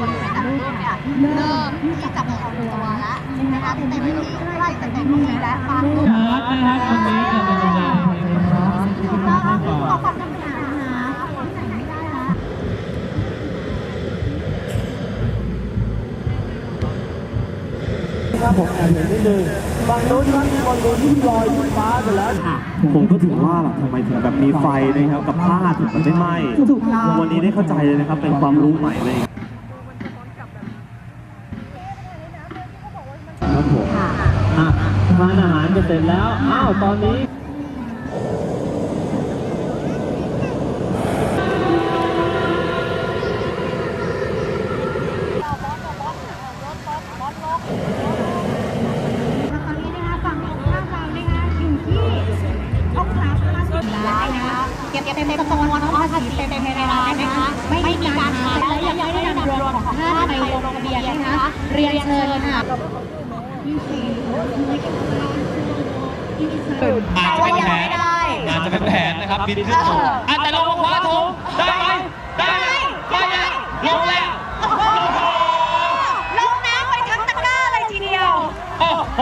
บริษัทต่างรุ่นเนี่ยเริ่มที่จะพองตัวแล้วนะคะเต็มที่ใกล้จะเต็มที่แล้วบางรุ่นครับนะครับวันนี้จะเป็นยังไงพร้อมที่ถูจะกต้องทำก่อนขอความจำเป็นนะคะที่ไหนไม่ได้ละครับผมแอบเห็นนิดนึงฝั่งโน้นครับมีบอลลูนที่ลอยขึ้นฟ้าไปแล้วผมก็ถึงว่าแบบทำไมถึงแบบมีไฟนะครับกับผ้าถึงมันไม่ไหม้ถูกต้องวันนี้ได้เข้าใจเลยนะครับเป็นความรู้ใหม่เลย ครับผมอะทานอาหารจะเสร็จแล้ว อ้าว ตอนนี้แล้วตอนนี้นะคะฝั่งตรงข้ามเรานะคะอยู่ที่องศา50ล้านนะคะเก็บเต็มจำนวนภาษีเต็มเวลานะคะไม่มีการขายและยังไม่ได้นำรวมของท่านไปลงทะเบียนนะคะเรียนเชิญค่ะ อาจจะเป็นแผนอาจจะเป็นแผนนะครับบินขึ้นสูงอะแต่เราคว้าธงได้ไหมได้ไหมได้ยังลงแล้วลงน้ำไปทั้งตะกร้าเลยทีเดียวโอ้โห